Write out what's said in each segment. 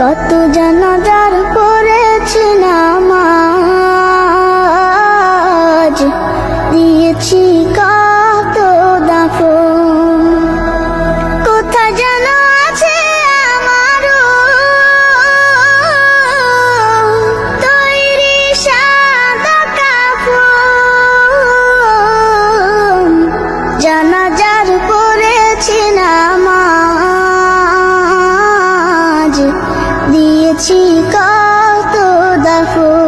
কত জানাজার করেছি নামাজ। দিয়েছি কত দিয়েছি কত দাফন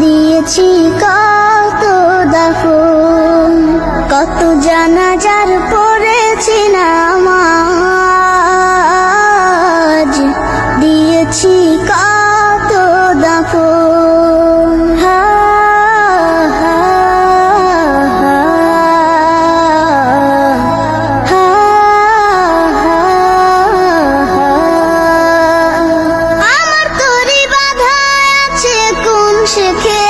দিয়েছি কত দাফন কত জানাজার শেখে